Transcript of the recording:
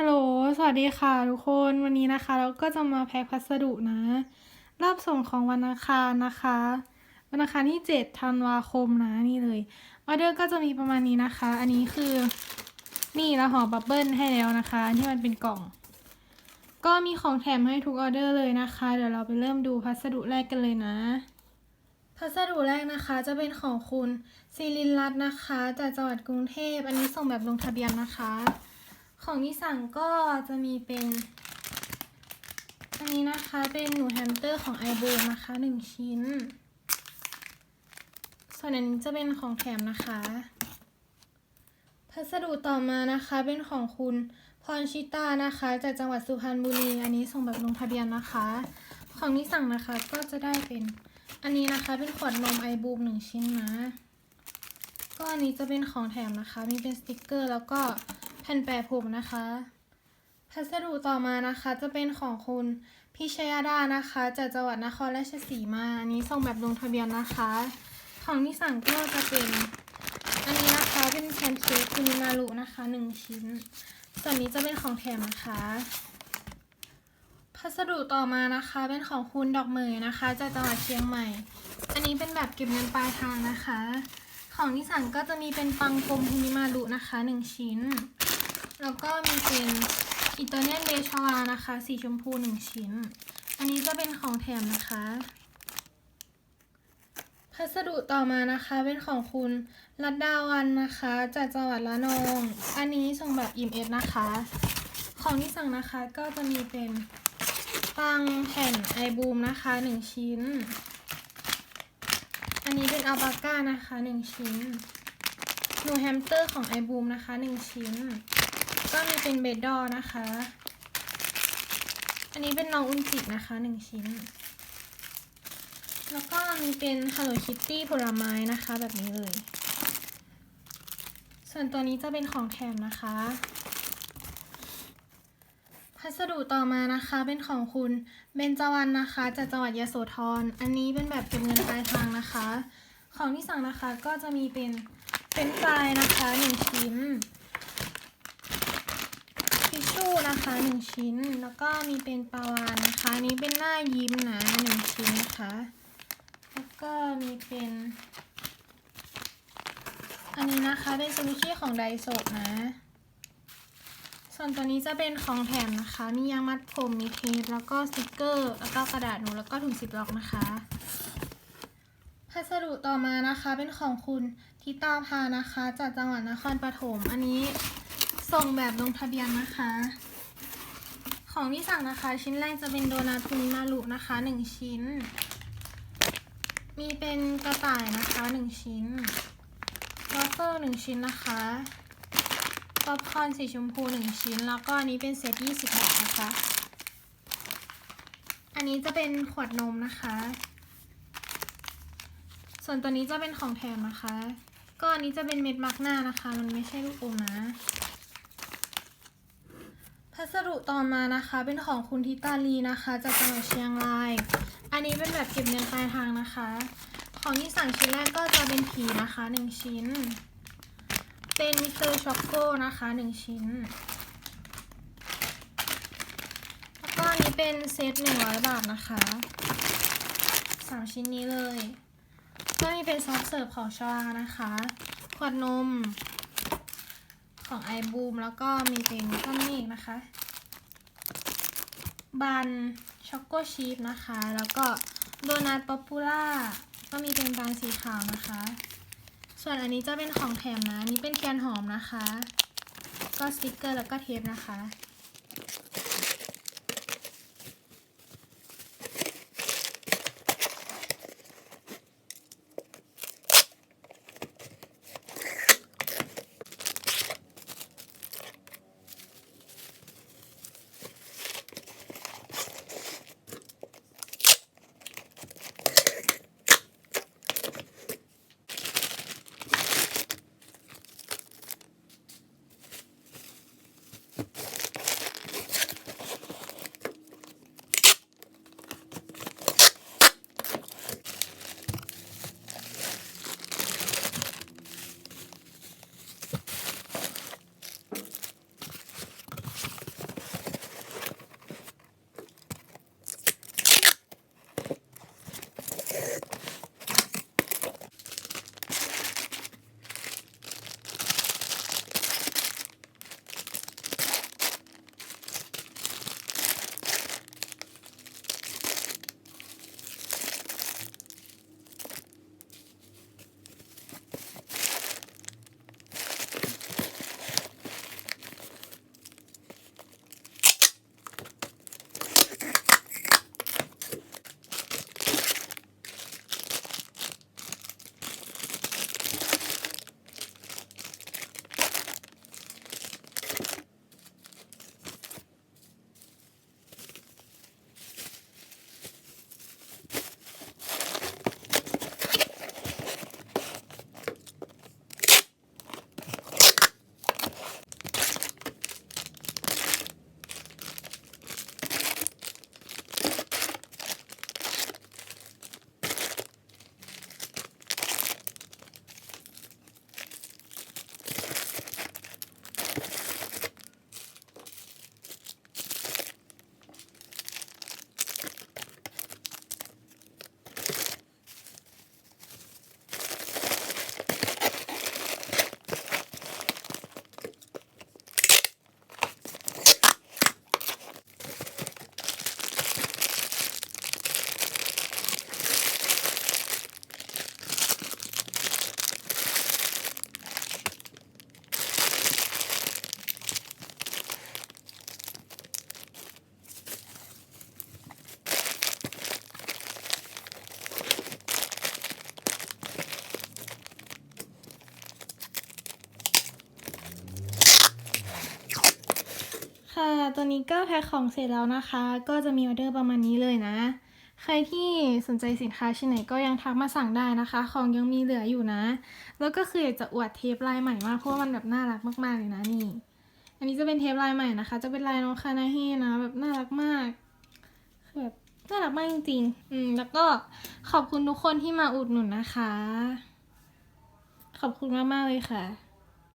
ฮัลโหล สวัสดีค่ะทุกคน วันนี้นะคะ เราก็จะมาแพ็คพัสดุนะ รอบส่งของวันอังคารนะคะ วันอังคารที่7ธันวาคมนะนี่เลย ออเดอร์ก็จะมีประมาณนี้นะคะ อันนี้คือนี่เราห่อบับเบิ้ลให้แล้วนะคะ ที่มันเป็นกล่อง ก็มีของแถมให้ทุกออเดอร์เลยนะคะ เดี๋ยวเราไปเริ่มดูพัสดุแรกกันเลยนะ พัสดุแรกนะคะจะเป็นของคุณศิรินรัตน์นะคะ จากจังหวัดกรุงเทพ อันนี้ส่งแบบลงทะเบียนนะคะ ของที่สั่งก็จะมีเป็น อันนี้นะคะเป็นหนูแฮมสเตอร์ของไอโบนะคะหนึ่งชิ้น ส่วนอันนี้จะเป็นของแถมนะคะพัสดุต่อมานะคะเป็นของคุณพรชิตานะคะ จากจังหวัดสุพรรณบุรีอันนี้ส่งแบบลงทะเบียนนะคะ ของที่สั่งนะคะก็จะได้เป็นอันนี้นะคะเป็นขวดนมไอบูมหนึ่งชิ้นนะก็อันนี้จะเป็นของแถมนะคะ มีเป็นสติกเกอร์ แล้วก็ ผ่นแปะผมนะคะ พัสดุต่อมานะคะจะเป็นของคุณพิชยดานะคะจากจังหวัดนครราชสีมาอันนี้ส่งแบบลงทะเบียนนะคะ ของที่สั่งก็จะเป็นอันนี้นะคะเป็นแพนเค้กคุนิมารุนะคะหนึ่งชิ้น ส่วนนี้จะเป็นของแถมนะคะ พัสดุต่อมานะคะเป็นของคุณดอกเหมยนะคะจากจังหวัดเชียงใหม่ อันนี้เป็นแบบเก็บเงินปลายทางนะคะ ของที่สั่งก็จะมีเป็นปังกลมคุนิมารุนะคะหนึ่งชิ้น แล้วก็มีเป็นอิตาเลียนเดชวานะคะ สีชมพูหนึ่งชิ้น อันนี้จะเป็นของแถมนะคะ พัสดุต่อมานะคะเป็นของคุณรัตดาวันนะคะ จากจังหวัดละนอง อันนี้ส่งแบบอิมเอสนะคะ ของที่สั่งนะคะก็จะมีเป็นปังแผ่นไอบูมนะคะหนึ่งชิ้น อันนี้เป็นอัลปาก้านะคะหนึ่งชิ้นหนูแฮมสเตอร์ของไอบูมนะคะหนึ่งชิ้น ก็มีเป็นเบดดอนะคะ อันนี้เป็นน้องอุนจินะคะหนึ่งชิ้น แล้วก็มีเป็น Hello Kitty ผลไม้นะคะแบบนี้เลย ส่วนตัวนี้จะเป็นของแถมนะคะ พัสดุต่อมานะคะเป็นของคุณเบนจวรรณนะคะจากจังหวัดยโสธร อันนี้เป็นแบบเก็บเงินปลายทางนะคะ ของที่สั่งนะคะก็จะมีเป็นเป็นไฟรายนะคะหนึ่งชิ้น ทิชชู่นะคะหนึ่งชิ้น แล้วก็มีเป็นปลาวานนะคะนี้เป็นหน้ายิ้มนะหนึ่งชิ้นนะคะ แล้วก็มีเป็น อันนี้นะคะเป็นซูชิของไดโซะนะ ส่วนตัวนี้จะเป็นของแถมนะคะ มียางมัดผมมีเทปแล้วก็สติกเกอร์ แล้วก็กระดาษหนูแล้วก็ถุงซิปล็อกนะคะพัสดุต่อมานะคะเป็นของคุณทิตาพานะคะ จากจังหวัดนครปฐม อันนี้ ส่งแบบลงทะเบียนนะคะ ของที่สั่งนะคะ ชิ้นแรกจะเป็นโดนัทคุนิมารุนะคะหนึ่งชิ้น มีเป็นกระต่ายนะคะหนึ่งชิ้นวอฟเฟิลหนึ่งชิ้นนะคะป๊อปคอร์นสีชมพูหนึ่งชิ้น แล้วก็อันนี้เป็นเซตยี่สิบบาทนะคะ อันนี้จะเป็นขวดนมนะคะ ส่วนตัวนี้จะเป็นของแถมนะคะ ก็อันนี้จะเป็นเม็ดมาร์กหน้านะคะ มันไม่ใช่ลูกอมนะ พัสดุต่อมานะคะ เป็นของคุณทิตาลีนะคะ จากจังหวัดเชียงราย อันนี้เป็นแบบเก็บเงินปลายทางนะคะ ของที่สั่งชิ้นแรกก็จะเป็นผีนะคะหนึ่งชิ้น เป็นมิสเตอร์ช็อกโกนะคะหนึ่งชิ้น แล้วก็อันนี้เป็นเซตหนึ่งร้อยบาทนะคะสามชิ้นนี้เลย ก็มีเป็นซอฟเสิร์ฟของชวานะคะ ขวดนม แล้วก็มีเป็นก้อนเมฆนะคะ บันช็อกโกชีฟนะคะ แล้วก็โดนัทป๊อปปูล่าก็มีเป็นบานสีขาวนะคะ ส่วนอันนี้จะเป็นของแถมนะนนี้เป็นเทียนหอมนะคะ ก็สติกเกอร์แล้วก็เทปนะคะ ค่ะ ตัวนี้ก็แพ็คของเสร็จแล้วนะคะ ก็จะมีออเดอร์ประมาณนี้เลยนะ ใครที่สนใจสินค้าชิ้นไหนก็ยังทักมาสั่งได้นะคะ ของยังมีเหลืออยู่นะ แล้วก็คืออยากจะอวดเทปลายใหม่มาก เพราะว่ามันแบบน่ารักมากๆเลยนะนี่ อันนี้จะเป็นเทปลายใหม่นะคะ จะเป็นลายน้องคานาเฮนะ แบบน่ารักมากคือแบบน่ารักมากจริงๆ อืม แล้วก็ขอบคุณทุกคนที่มาอุดหนุนนะคะ ขอบคุณมากๆเลยค่ะ